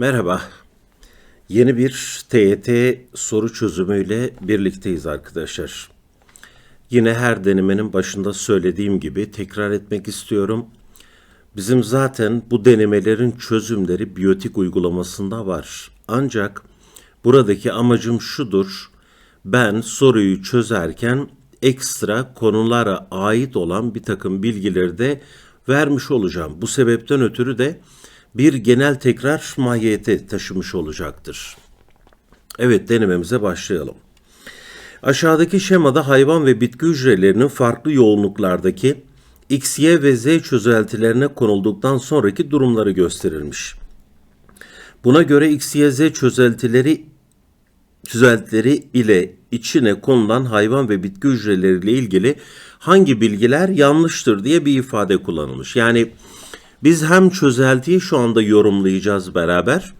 Merhaba. Yeni bir TYT soru çözümüyle birlikteyiz arkadaşlar. Yine her denemenin başında söylediğim gibi tekrar etmek istiyorum. Bizim zaten bu denemelerin çözümleri biyotik uygulamasında var. Ancak buradaki amacım şudur. Ben soruyu çözerken ekstra konulara ait olan bir takım bilgileri de vermiş olacağım. Bu sebepten ötürü de bir genel tekrar mahiyeti taşımış olacaktır. Evet denememize başlayalım. Aşağıdaki şemada hayvan ve bitki hücrelerinin farklı yoğunluklardaki X, Y ve Z çözeltilerine konulduktan sonraki durumları gösterilmiş. Buna göre X, Y, Z çözeltileri çözeltileri ile içine konulan hayvan ve bitki hücreleriyle ilgili hangi bilgiler yanlıştır diye bir ifade kullanılmış. Yani biz hem çözeltiyi şu anda yorumlayacağız beraber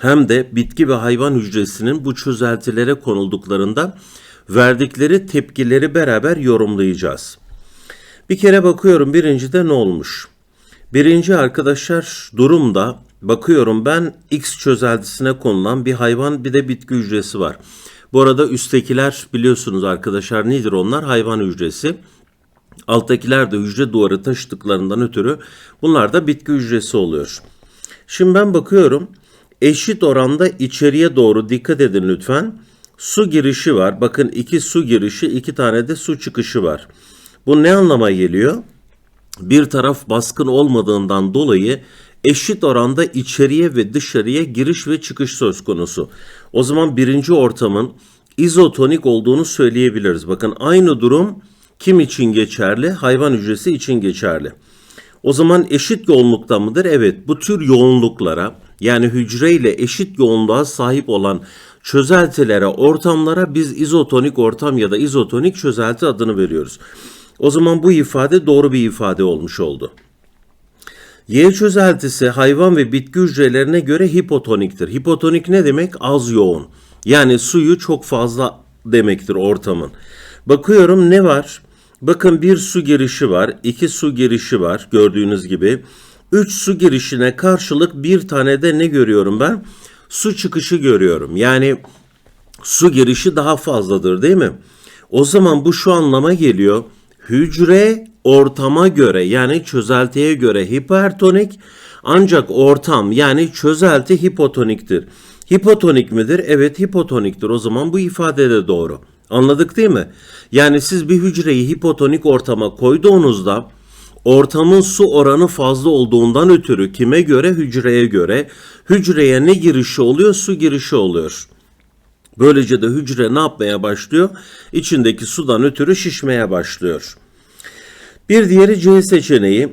hem de bitki ve hayvan hücresinin bu çözeltilere konulduklarında verdikleri tepkileri beraber yorumlayacağız. Bir kere bakıyorum birincide ne olmuş? Birinci arkadaşlar durumda bakıyorum ben X çözeltisine konulan bir hayvan bir de bitki hücresi var. Bu arada üsttekiler biliyorsunuz arkadaşlar nedir onlar? Hayvan hücresi. Alttakiler de hücre duvarı taşıdıklarından ötürü bunlar da bitki hücresi oluyor. Şimdi ben bakıyorum eşit oranda içeriye doğru dikkat edin lütfen. Su girişi var. Bakın iki su girişi iki tane de su çıkışı var. Bu ne anlama geliyor? Bir taraf baskın olmadığından dolayı eşit oranda içeriye ve dışarıya giriş ve çıkış söz konusu. O zaman birinci ortamın izotonik olduğunu söyleyebiliriz. Bakın aynı durum kim için geçerli? Hayvan hücresi için geçerli. O zaman eşit yoğunlukta mıdır? Evet. Bu tür yoğunluklara yani hücre ile eşit yoğunluğa sahip olan çözeltilere, ortamlara biz izotonik ortam ya da izotonik çözelti adını veriyoruz. O zaman bu ifade doğru bir ifade olmuş oldu. Y çözeltisi hayvan ve bitki hücrelerine göre hipotoniktir. Hipotonik ne demek? Az yoğun. Yani suyu çok fazla demektir ortamın. Bakıyorum ne var? Bakın bir su girişi var, iki su girişi var gördüğünüz gibi. Üç su girişine karşılık bir tane de ne görüyorum ben? Su çıkışı görüyorum. Yani su girişi daha fazladır değil mi? O zaman bu şu anlama geliyor. Hücre ortama göre yani çözeltiye göre hipertonik ancak ortam yani çözelti hipotoniktir. Hipotonik midir? Evet hipotoniktir. O zaman bu ifade de doğru. Anladık değil mi? Yani siz bir hücreyi hipotonik ortama koyduğunuzda ortamın su oranı fazla olduğundan ötürü kime göre? Hücreye göre. Hücreye ne girişi oluyor? Su girişi oluyor. Böylece de hücre ne yapmaya başlıyor? İçindeki sudan ötürü şişmeye başlıyor. Bir diğeri C seçeneği.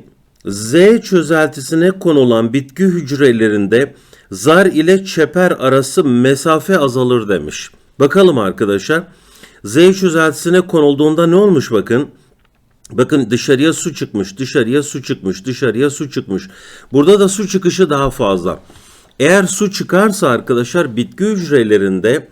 Z çözeltisine konulan bitki hücrelerinde zar ile çeper arası mesafe azalır demiş. Bakalım arkadaşlar. Z çözeltisine konulduğunda ne olmuş bakın. Bakın dışarıya su çıkmış, dışarıya su çıkmış, dışarıya su çıkmış. Burada da su çıkışı daha fazla. Eğer su çıkarsa arkadaşlar bitki hücrelerinde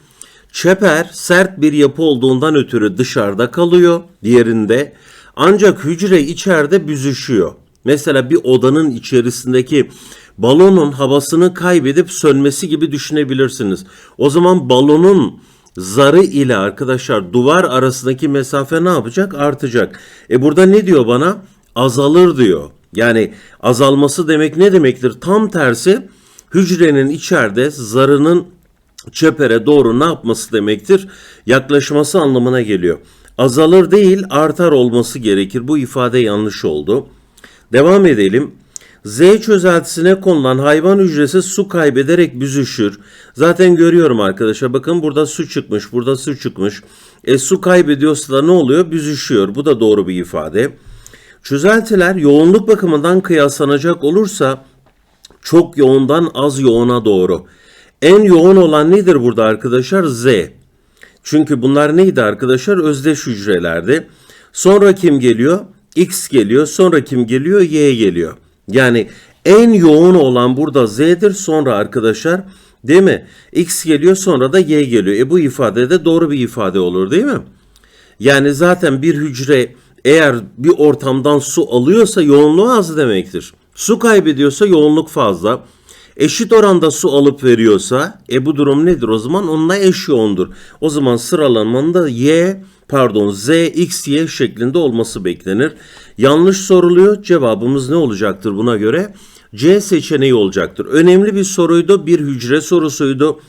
çeper sert bir yapı olduğundan ötürü dışarıda kalıyor diğerinde. Ancak hücre içeride büzüşüyor. Mesela bir odanın içerisindeki balonun havasını kaybedip sönmesi gibi düşünebilirsiniz. O zaman balonun zarı ile arkadaşlar duvar arasındaki mesafe ne yapacak? Artacak. E burada ne diyor bana? Azalır diyor. Yani azalması demek ne demektir? Tam tersi hücrenin içeride zarının çepere doğru ne yapması demektir? Yaklaşması anlamına geliyor. Azalır değil artar olması gerekir. Bu ifade yanlış oldu. Devam edelim. Z çözeltisine konulan hayvan hücresi su kaybederek büzüşür. Zaten görüyorum arkadaşlar. Bakın burada su çıkmış, burada su çıkmış. E su kaybediyorsa ne oluyor? Büzüşüyor. Bu da doğru bir ifade. Çözeltiler yoğunluk bakımından kıyaslanacak olursa çok yoğundan az yoğuna doğru. En yoğun olan nedir burada arkadaşlar? Z. Çünkü bunlar neydi arkadaşlar? Özdeş hücrelerdi. Sonra kim geliyor? X geliyor. Sonra kim geliyor? Y geliyor. Yani en yoğun olan burada Z'dir. Sonra arkadaşlar değil mi? X geliyor sonra da Y geliyor. E bu ifade de doğru bir ifade olur değil mi? Yani zaten bir hücre eğer bir ortamdan su alıyorsa yoğunluğu az demektir. Su kaybediyorsa yoğunluk fazla. Eşit oranda su alıp veriyorsa e bu durum nedir o zaman? Onunla eş yoğundur. O zaman sıralanmanın da Y pardon Z, X, Y şeklinde olması beklenir. Yanlış soruluyor. Cevabımız ne olacaktır buna göre? C seçeneği olacaktır. Önemli bir soruydu. Bir hücre sorusuydu.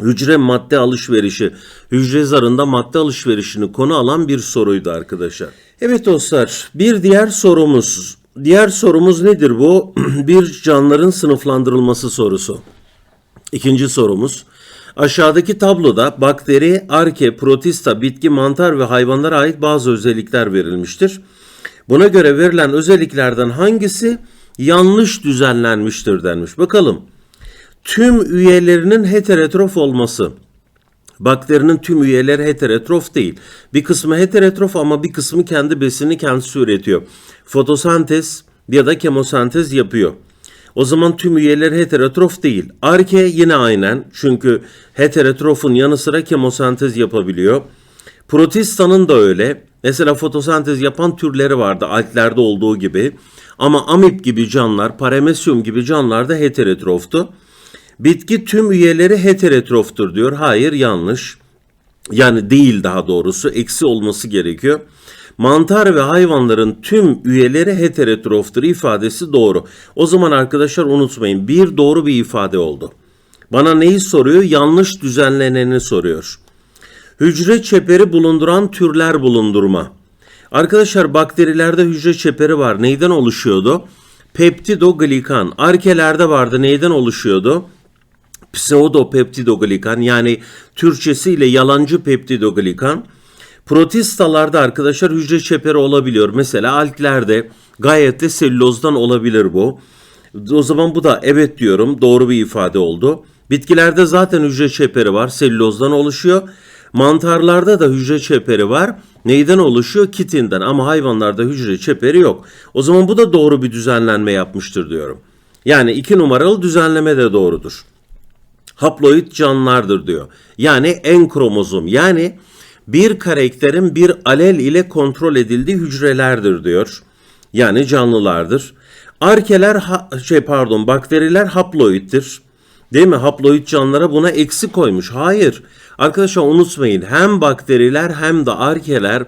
Hücre madde alışverişi, hücre zarında madde alışverişini konu alan bir soruydu arkadaşlar. Evet dostlar, bir diğer sorumuz. Diğer sorumuz nedir bu? bir canlıların sınıflandırılması sorusu. İkinci sorumuz. Aşağıdaki tabloda bakteri, arke, protista, bitki, mantar ve hayvanlara ait bazı özellikler verilmiştir. Buna göre verilen özelliklerden hangisi yanlış düzenlenmiştir denmiş. Bakalım. Tüm üyelerinin heterotrof olması. Bakterinin tüm üyeleri heterotrof değil. Bir kısmı heterotrof ama bir kısmı kendi besini kendisi üretiyor. Fotosentez ya da kemosentez yapıyor. O zaman tüm üyeleri heterotrof değil. Arke yine aynen çünkü heterotrofun yanı sıra kemosentez yapabiliyor. Protistanın da öyle. Mesela fotosentez yapan türleri vardı altlerde olduğu gibi. Ama amip gibi canlılar, paramesyum gibi canlılar da heterotroftu. Bitki tüm üyeleri heterotroftur diyor. Hayır yanlış. Yani değil daha doğrusu. Eksi olması gerekiyor. Mantar ve hayvanların tüm üyeleri heterotroftur ifadesi doğru. O zaman arkadaşlar unutmayın bir doğru bir ifade oldu. Bana neyi soruyor? Yanlış düzenleneni soruyor. Hücre çeperi bulunduran türler bulundurma. Arkadaşlar bakterilerde hücre çeperi var. Neyden oluşuyordu? Peptidoglikan. Arkelerde vardı. Neyden oluşuyordu? Pseudopeptidoglikan yani Türkçesiyle yalancı peptidoglikan. Protistalarda arkadaşlar hücre çeperi olabiliyor. Mesela alklerde gayet de selülozdan olabilir bu. O zaman bu da evet diyorum doğru bir ifade oldu. Bitkilerde zaten hücre çeperi var selülozdan oluşuyor. Mantarlarda da hücre çeperi var. Neyden oluşuyor? Kitinden ama hayvanlarda hücre çeperi yok. O zaman bu da doğru bir düzenlenme yapmıştır diyorum. Yani iki numaralı düzenleme de doğrudur. Haploid canlılardır diyor. Yani en kromozom yani bir karakterin bir alel ile kontrol edildiği hücrelerdir diyor. Yani canlılardır. Arkeler şey pardon bakteriler haploiddir. Değil mi? Haploid canlılara buna eksi koymuş. Hayır. Arkadaşlar unutmayın. Hem bakteriler hem de arkeler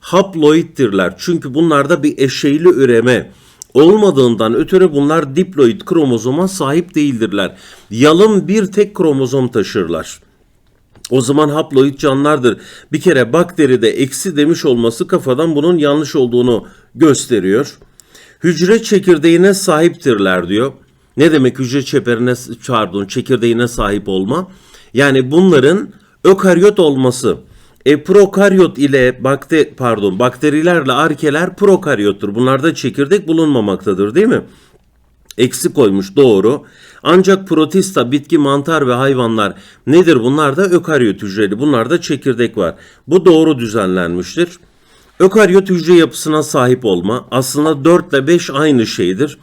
haploiddirler. Çünkü bunlarda bir eşeyli üreme olmadığından ötürü bunlar diploid kromozoma sahip değildirler. Yalın bir tek kromozom taşırlar. O zaman haploid canlılardır. Bir kere bakteride eksi demiş olması kafadan bunun yanlış olduğunu gösteriyor. Hücre çekirdeğine sahiptirler diyor. Ne demek hücre çeperine pardon çekirdeğine sahip olma? Yani bunların ökaryot olması. E prokaryot ile bakte pardon bakterilerle arkeler prokaryottur. Bunlarda çekirdek bulunmamaktadır değil mi? Eksi koymuş doğru. Ancak protista, bitki, mantar ve hayvanlar nedir? Bunlar da ökaryot hücreli. Bunlarda çekirdek var. Bu doğru düzenlenmiştir. Ökaryot hücre yapısına sahip olma aslında 4 ile 5 aynı şeydir.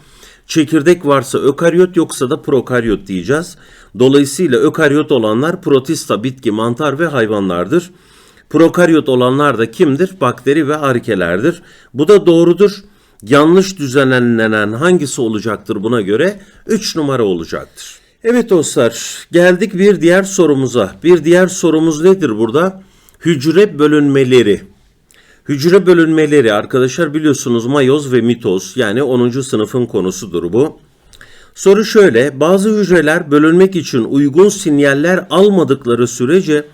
Çekirdek varsa ökaryot yoksa da prokaryot diyeceğiz. Dolayısıyla ökaryot olanlar protista, bitki, mantar ve hayvanlardır. Prokaryot olanlar da kimdir? Bakteri ve arkelerdir. Bu da doğrudur. Yanlış düzenlenen hangisi olacaktır buna göre? 3 numara olacaktır. Evet dostlar geldik bir diğer sorumuza. Bir diğer sorumuz nedir burada? Hücre bölünmeleri. Hücre bölünmeleri arkadaşlar biliyorsunuz mayoz ve mitoz yani 10. sınıfın konusudur bu. Soru şöyle bazı hücreler bölünmek için uygun sinyaller almadıkları sürece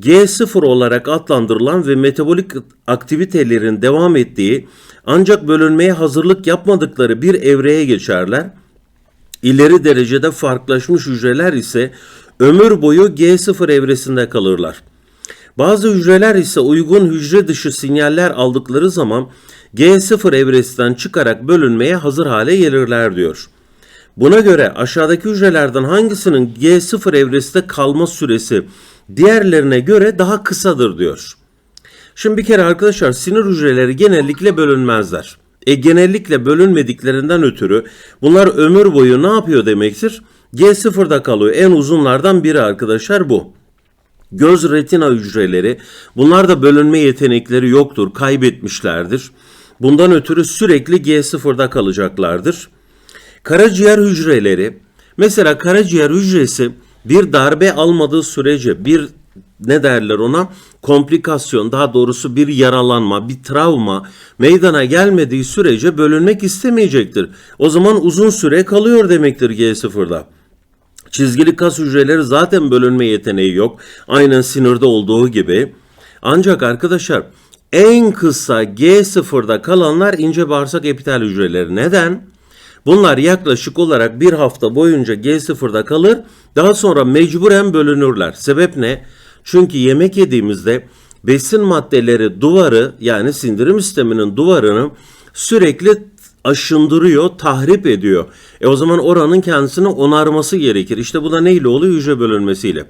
G0 olarak adlandırılan ve metabolik aktivitelerin devam ettiği ancak bölünmeye hazırlık yapmadıkları bir evreye geçerler. İleri derecede farklılaşmış hücreler ise ömür boyu G0 evresinde kalırlar. Bazı hücreler ise uygun hücre dışı sinyaller aldıkları zaman G0 evresinden çıkarak bölünmeye hazır hale gelirler diyor. Buna göre aşağıdaki hücrelerden hangisinin G0 evresinde kalma süresi diğerlerine göre daha kısadır diyor. Şimdi bir kere arkadaşlar sinir hücreleri genellikle bölünmezler. E genellikle bölünmediklerinden ötürü bunlar ömür boyu ne yapıyor demektir? G0'da kalıyor. En uzunlardan biri arkadaşlar bu. Göz retina hücreleri bunlar da bölünme yetenekleri yoktur, kaybetmişlerdir. Bundan ötürü sürekli G0'da kalacaklardır. Karaciğer hücreleri Mesela karaciğer hücresi bir darbe almadığı sürece bir ne derler ona komplikasyon daha doğrusu bir yaralanma bir travma meydana gelmediği sürece bölünmek istemeyecektir. O zaman uzun süre kalıyor demektir G0'da. Çizgili kas hücreleri zaten bölünme yeteneği yok. Aynen sinirde olduğu gibi. Ancak arkadaşlar en kısa G0'da kalanlar ince bağırsak epitel hücreleri. Neden? Bunlar yaklaşık olarak bir hafta boyunca G0'da kalır. Daha sonra mecburen bölünürler. Sebep ne? Çünkü yemek yediğimizde besin maddeleri duvarı yani sindirim sisteminin duvarını sürekli aşındırıyor, tahrip ediyor. E o zaman oranın kendisini onarması gerekir. İşte bu da neyle oluyor? Hücre bölünmesiyle.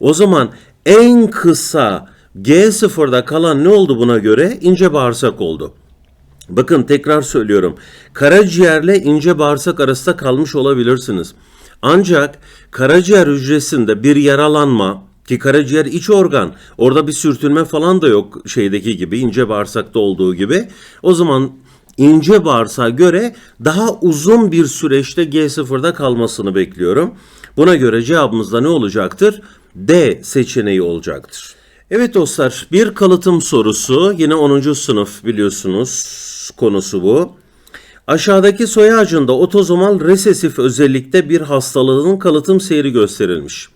O zaman en kısa G0'da kalan ne oldu buna göre? İnce bağırsak oldu. Bakın tekrar söylüyorum. Karaciğerle ince bağırsak arasında kalmış olabilirsiniz. Ancak karaciğer hücresinde bir yaralanma ki karaciğer iç organ orada bir sürtünme falan da yok şeydeki gibi ince bağırsakta olduğu gibi. O zaman ince bağırsağa göre daha uzun bir süreçte G0'da kalmasını bekliyorum. Buna göre cevabımız da ne olacaktır? D seçeneği olacaktır. Evet dostlar bir kalıtım sorusu yine 10. sınıf biliyorsunuz konusu bu. Aşağıdaki soy ağacında otozomal resesif özellikte bir hastalığın kalıtım seyri gösterilmiş.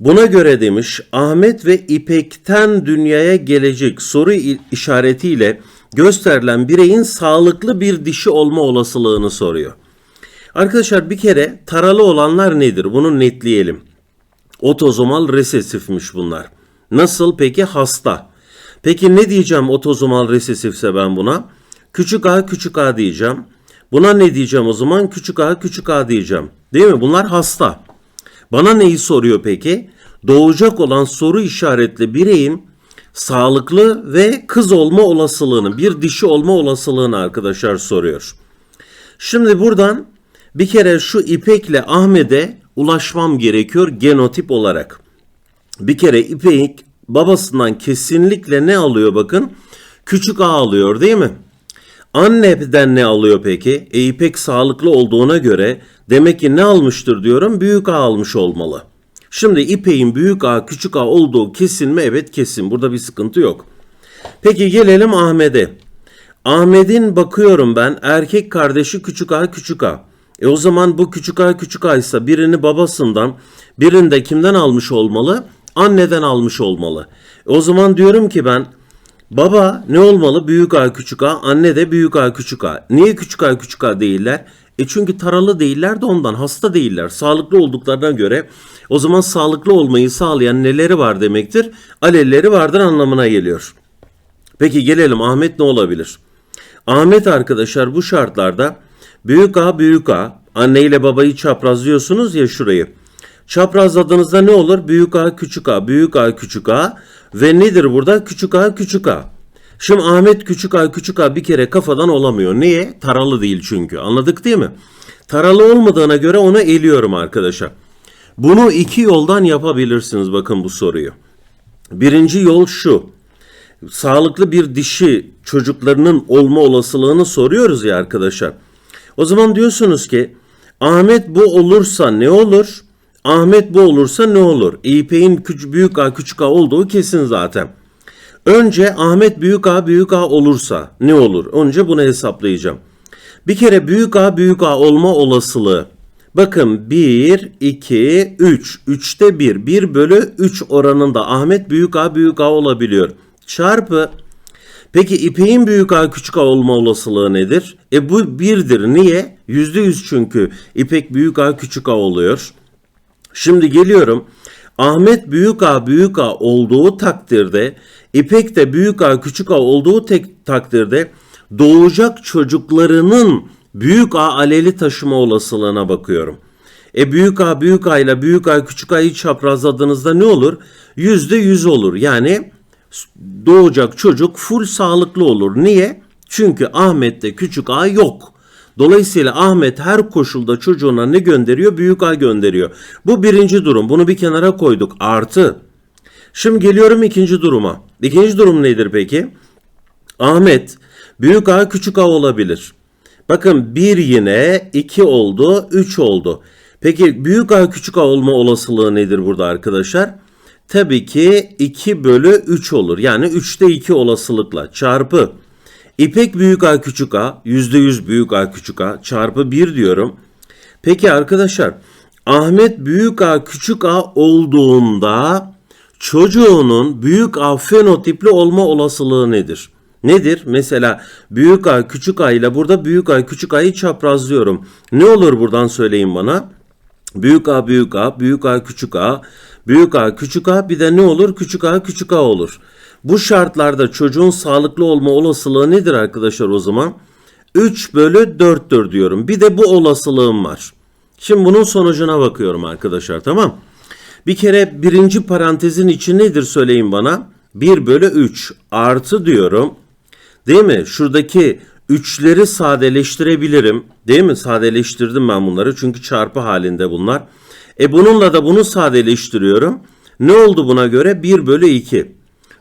Buna göre demiş Ahmet ve İpek'ten dünyaya gelecek soru işaretiyle gösterilen bireyin sağlıklı bir dişi olma olasılığını soruyor. Arkadaşlar bir kere taralı olanlar nedir? Bunu netleyelim. Otozomal resesifmiş bunlar. Nasıl peki hasta? Peki ne diyeceğim otozomal resesifse ben buna? Küçük a küçük a diyeceğim. Buna ne diyeceğim o zaman? Küçük a küçük a diyeceğim. Değil mi? Bunlar hasta. Bana neyi soruyor peki? Doğacak olan soru işaretli bireyin sağlıklı ve kız olma olasılığını, bir dişi olma olasılığını arkadaşlar soruyor. Şimdi buradan bir kere şu İpek'le Ahmet'e ulaşmam gerekiyor genotip olarak. Bir kere İpek babasından kesinlikle ne alıyor bakın? Küçük A alıyor değil mi? Anneden ne alıyor peki? E İpek sağlıklı olduğuna göre demek ki ne almıştır diyorum? Büyük A almış olmalı. Şimdi İpek'in büyük A küçük A olduğu kesin mi? Evet kesin. Burada bir sıkıntı yok. Peki gelelim Ahmet'e. Ahmet'in bakıyorum ben erkek kardeşi küçük A küçük A. E o zaman bu küçük A küçük A ise birini babasından birini de kimden almış olmalı? Anneden almış olmalı. E o zaman diyorum ki ben baba ne olmalı? Büyük A küçük A, anne de büyük A küçük A. Niye küçük A küçük A değiller? E çünkü taralı değiller de ondan hasta değiller. Sağlıklı olduklarına göre o zaman sağlıklı olmayı sağlayan neleri var demektir? Alelleri vardır anlamına geliyor. Peki gelelim Ahmet ne olabilir? Ahmet arkadaşlar bu şartlarda büyük A büyük A anne ile babayı çaprazlıyorsunuz ya şurayı. Çaprazladığınızda ne olur? Büyük A küçük A büyük A küçük A ve nedir burada? Küçük A küçük A. Şimdi Ahmet küçük A küçük A bir kere kafadan olamıyor. Niye? Taralı değil çünkü. Anladık değil mi? Taralı olmadığına göre onu eliyorum arkadaşlar. Bunu iki yoldan yapabilirsiniz bakın bu soruyu. Birinci yol şu. Sağlıklı bir dişi çocuklarının olma olasılığını soruyoruz ya arkadaşlar. O zaman diyorsunuz ki Ahmet bu olursa ne olur? Ahmet bu olursa ne olur? İpek'in küçük, büyük A küçük A olduğu kesin zaten. Önce Ahmet büyük A büyük A olursa ne olur? Önce bunu hesaplayacağım. Bir kere büyük A büyük A olma olasılığı. Bakın 1, 2, 3. 3'te 1. 1 bölü 3 oranında Ahmet büyük A büyük A olabiliyor. Çarpı. Peki İpek'in büyük A küçük A olma olasılığı nedir? E bu 1'dir. Niye? %100 çünkü İpek büyük A küçük A oluyor. Şimdi geliyorum. Ahmet büyük A büyük A olduğu takdirde İpek de büyük A küçük A olduğu tek takdirde doğacak çocuklarının büyük A aleli taşıma olasılığına bakıyorum. E büyük A büyük A ile büyük A küçük A'yı çaprazladığınızda ne olur? Yüzde yüz olur. Yani doğacak çocuk full sağlıklı olur. Niye? Çünkü Ahmet'te küçük A yok. Dolayısıyla Ahmet her koşulda çocuğuna ne gönderiyor? Büyük A gönderiyor. Bu birinci durum. Bunu bir kenara koyduk. Artı. Şimdi geliyorum ikinci duruma. İkinci durum nedir peki? Ahmet büyük A küçük A olabilir. Bakın 1 yine 2 oldu 3 oldu. Peki büyük A küçük A olma olasılığı nedir burada arkadaşlar? Tabii ki 2 bölü 3 olur. Yani 3'te 2 olasılıkla çarpı İpek büyük A küçük A %100 büyük A küçük A çarpı 1 diyorum. Peki arkadaşlar Ahmet büyük A küçük A olduğunda çocuğunun büyük A fenotipli olma olasılığı nedir? Nedir? Mesela büyük A küçük A ile burada büyük A küçük A'yı çaprazlıyorum. Ne olur buradan söyleyin bana? Büyük A büyük A, büyük A küçük A, büyük A küçük A bir de ne olur? Küçük A küçük A olur. Bu şartlarda çocuğun sağlıklı olma olasılığı nedir arkadaşlar o zaman? 3 bölü 4'tür diyorum. Bir de bu olasılığım var. Şimdi bunun sonucuna bakıyorum arkadaşlar tamam. Bir kere birinci parantezin içi nedir söyleyin bana. 1 bölü 3 artı diyorum. Değil mi? Şuradaki üçleri sadeleştirebilirim. Değil mi? Sadeleştirdim ben bunları. Çünkü çarpı halinde bunlar. E bununla da bunu sadeleştiriyorum. Ne oldu buna göre? 1 bölü 2.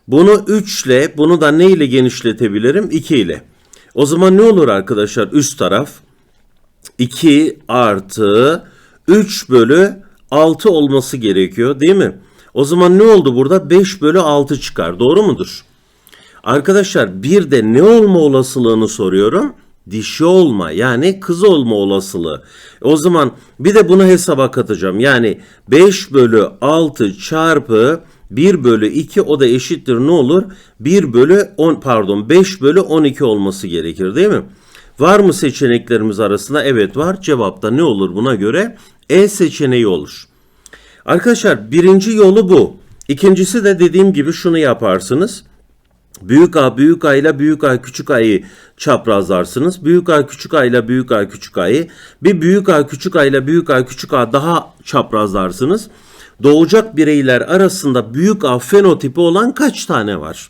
Bunu 3 ile bunu da ne ile genişletebilirim? 2 ile. O zaman ne olur arkadaşlar üst taraf? 2 artı 3 bölü 6 olması gerekiyor değil mi? O zaman ne oldu burada? 5 bölü 6 çıkar. Doğru mudur? Arkadaşlar bir de ne olma olasılığını soruyorum. Dişi olma yani kız olma olasılığı. O zaman bir de bunu hesaba katacağım. Yani 5 bölü 6 çarpı 1 bölü 2 o da eşittir ne olur? 1 bölü 10 pardon 5 bölü 12 olması gerekir değil mi? Var mı seçeneklerimiz arasında? Evet var. Cevapta ne olur buna göre? E seçeneği olur. Arkadaşlar birinci yolu bu. İkincisi de dediğim gibi şunu yaparsınız. Büyük A büyük A ile büyük A küçük A'yı çaprazlarsınız. Büyük A küçük A ile büyük A küçük A'yı bir büyük A küçük A ile büyük A küçük A daha çaprazlarsınız. Doğacak bireyler arasında büyük A fenotipi olan kaç tane var?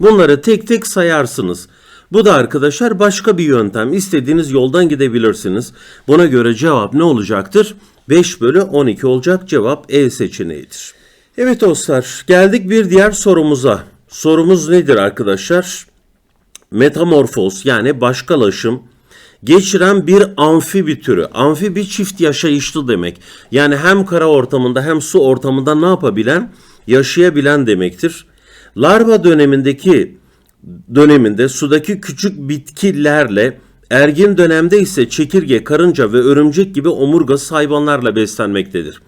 Bunları tek tek sayarsınız. Bu da arkadaşlar başka bir yöntem. İstediğiniz yoldan gidebilirsiniz. Buna göre cevap ne olacaktır? 5 bölü 12 olacak cevap E seçeneğidir. Evet dostlar geldik bir diğer sorumuza. Sorumuz nedir arkadaşlar? Metamorfoz yani başkalaşım geçiren bir amfibi türü. Amfibi çift yaşayışlı demek. Yani hem kara ortamında hem su ortamında ne yapabilen? Yaşayabilen demektir. Larva dönemindeki döneminde sudaki küçük bitkilerle ergin dönemde ise çekirge, karınca ve örümcek gibi omurgasız hayvanlarla beslenmektedir.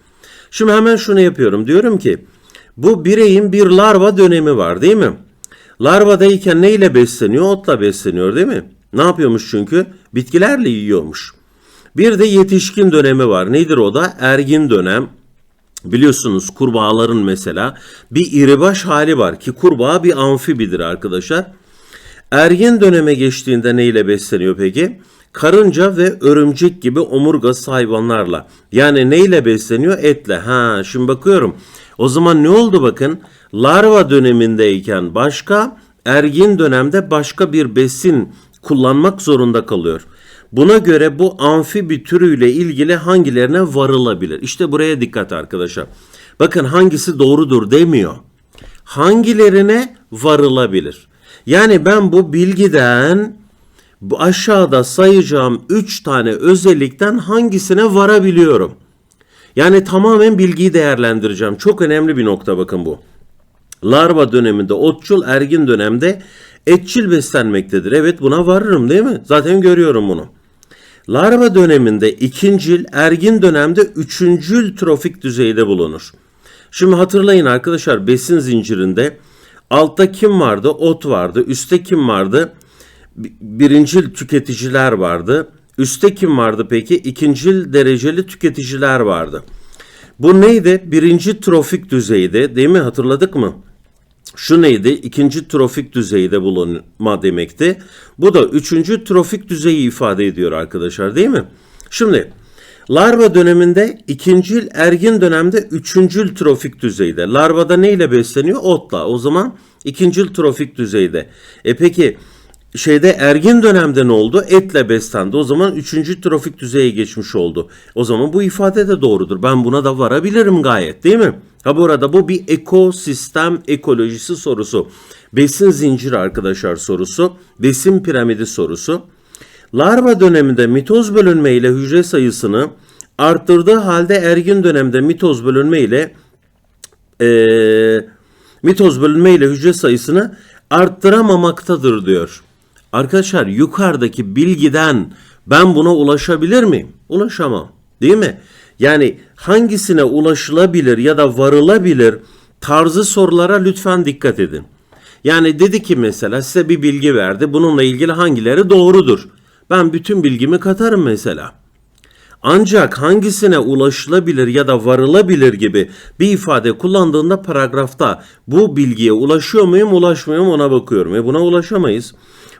Şimdi hemen şunu yapıyorum. Diyorum ki bu bireyin bir larva dönemi var değil mi? Larvadayken neyle besleniyor? Otla besleniyor değil mi? Ne yapıyormuş çünkü? Bitkilerle yiyormuş. Bir de yetişkin dönemi var. Nedir o da? Ergin dönem. Biliyorsunuz kurbağaların mesela bir iribaş hali var ki kurbağa bir amfibidir arkadaşlar. Ergin döneme geçtiğinde neyle besleniyor peki? Karınca ve örümcek gibi omurgası hayvanlarla. Yani neyle besleniyor? Etle. Ha şimdi bakıyorum. O zaman ne oldu bakın? Larva dönemindeyken başka, ergin dönemde başka bir besin kullanmak zorunda kalıyor. Buna göre bu amfibi türüyle ilgili hangilerine varılabilir? İşte buraya dikkat arkadaşlar. Bakın hangisi doğrudur demiyor. Hangilerine varılabilir? Yani ben bu bilgiden bu aşağıda sayacağım 3 tane özellikten hangisine varabiliyorum? Yani tamamen bilgiyi değerlendireceğim. Çok önemli bir nokta bakın bu. Larva döneminde otçul, ergin dönemde etçil beslenmektedir. Evet buna varırım değil mi? Zaten görüyorum bunu. Larva döneminde ikincil, ergin dönemde üçüncül trofik düzeyde bulunur. Şimdi hatırlayın arkadaşlar besin zincirinde altta kim vardı? Ot vardı. Üstte kim vardı? Birincil tüketiciler vardı. Üstte kim vardı peki? İkincil dereceli tüketiciler vardı. Bu neydi? Birinci trofik düzeyde değil mi? Hatırladık mı? Şu neydi? İkinci trofik düzeyde bulunma demekti. Bu da üçüncü trofik düzeyi ifade ediyor arkadaşlar değil mi? Şimdi larva döneminde ikincil ergin dönemde üçüncül trofik düzeyde. Larvada neyle besleniyor? Otla. O zaman ikincil trofik düzeyde. E peki şeyde ergin dönemde ne oldu? Etle beslendi. O zaman üçüncü trofik düzeye geçmiş oldu. O zaman bu ifade de doğrudur. Ben buna da varabilirim gayet değil mi? Ha bu arada bu bir ekosistem ekolojisi sorusu. Besin zinciri arkadaşlar sorusu. Besin piramidi sorusu. Larva döneminde mitoz bölünme ile hücre sayısını arttırdığı halde ergin dönemde mitoz bölünme ile eee, mitoz bölünme ile hücre sayısını arttıramamaktadır diyor. Arkadaşlar yukarıdaki bilgiden ben buna ulaşabilir miyim? Ulaşamam. Değil mi? Yani hangisine ulaşılabilir ya da varılabilir tarzı sorulara lütfen dikkat edin. Yani dedi ki mesela size bir bilgi verdi. Bununla ilgili hangileri doğrudur? Ben bütün bilgimi katarım mesela. Ancak hangisine ulaşılabilir ya da varılabilir gibi bir ifade kullandığında paragrafta bu bilgiye ulaşıyor muyum ulaşmıyor muyum ona bakıyorum. E buna ulaşamayız.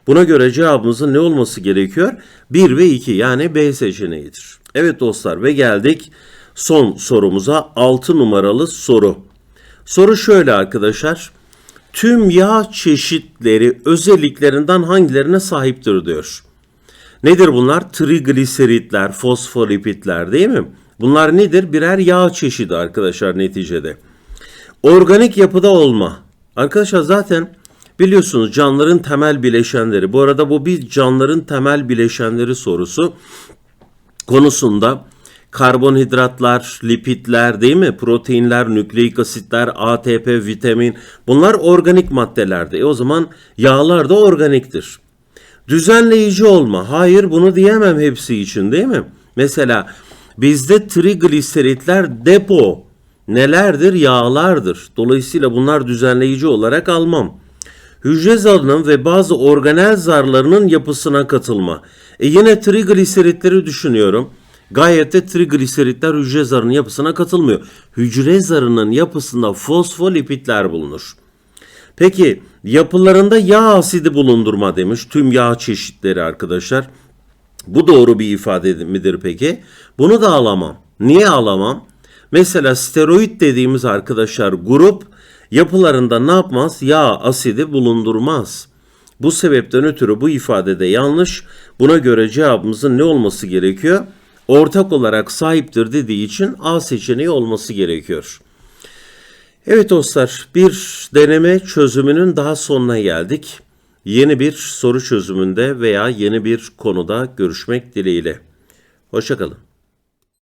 Buna göre cevabımızın ne olması gerekiyor? 1 ve 2 yani B seçeneğidir. Evet dostlar ve geldik son sorumuza 6 numaralı soru. Soru şöyle arkadaşlar. Tüm yağ çeşitleri özelliklerinden hangilerine sahiptir diyor. Nedir bunlar? Trigliseritler, fosfolipitler değil mi? Bunlar nedir? Birer yağ çeşidi arkadaşlar neticede. Organik yapıda olma. Arkadaşlar zaten biliyorsunuz canlıların temel bileşenleri. Bu arada bu bir canlıların temel bileşenleri sorusu konusunda karbonhidratlar, lipidler değil mi? Proteinler, nükleik asitler, ATP, vitamin bunlar organik maddelerdi. E o zaman yağlar da organiktir. Düzenleyici olma. Hayır bunu diyemem hepsi için değil mi? Mesela bizde trigliseritler depo. Nelerdir? Yağlardır. Dolayısıyla bunlar düzenleyici olarak almam. Hücre zarının ve bazı organel zarlarının yapısına katılma. E yine trigliseritleri düşünüyorum. Gayet de trigliseritler hücre zarının yapısına katılmıyor. Hücre zarının yapısında fosfolipitler bulunur. Peki yapılarında yağ asidi bulundurma demiş tüm yağ çeşitleri arkadaşlar. Bu doğru bir ifade midir peki? Bunu da alamam. Niye alamam? Mesela steroid dediğimiz arkadaşlar grup yapılarında ne yapmaz? Yağ asidi bulundurmaz. Bu sebepten ötürü bu ifadede yanlış. Buna göre cevabımızın ne olması gerekiyor? Ortak olarak sahiptir dediği için A seçeneği olması gerekiyor. Evet dostlar bir deneme çözümünün daha sonuna geldik. Yeni bir soru çözümünde veya yeni bir konuda görüşmek dileğiyle. Hoşçakalın.